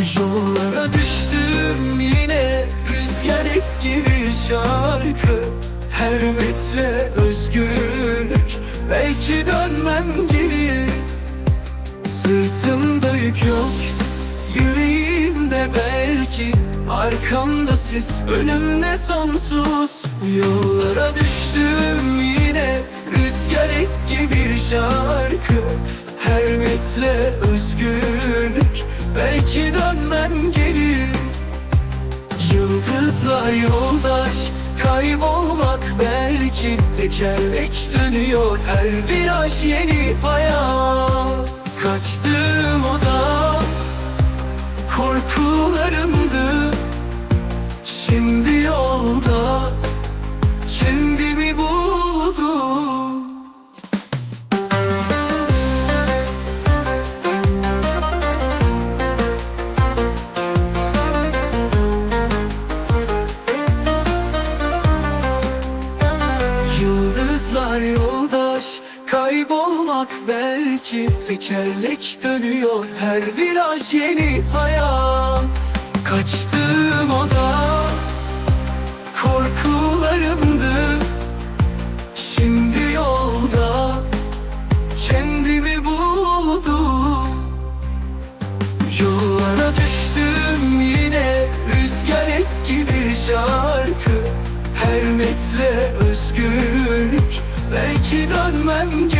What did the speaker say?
Yollara düştüm yine. Rüzgar eski bir şarkı. Her metre özgürlük. Belki dönmem geri. Sırtımda yük yok Yüreğimde belki. Arkamda sis Önümde sonsuz. Yollara düştüm yine. Rüzgar eski bir şarkı. Her metre özgürlük Belki dönmem geri. Yıldızlar yoldaş Kaybolmak belki Tekerlek dönüyor. Her viraj yeni hayat. Kaçtığım oda Korkularımdı. Şimdi yolda yoldaş Kaybolmak belki Tekerlek dönüyor. Her viraj yeni hayat. Kaçtığım oda Korkularımdı. Şimdi yolda Kendimi buldum. Yollara düştüm yine Rüzgar eski bir şarkı. Her metre özgürlük Belki dönmem geri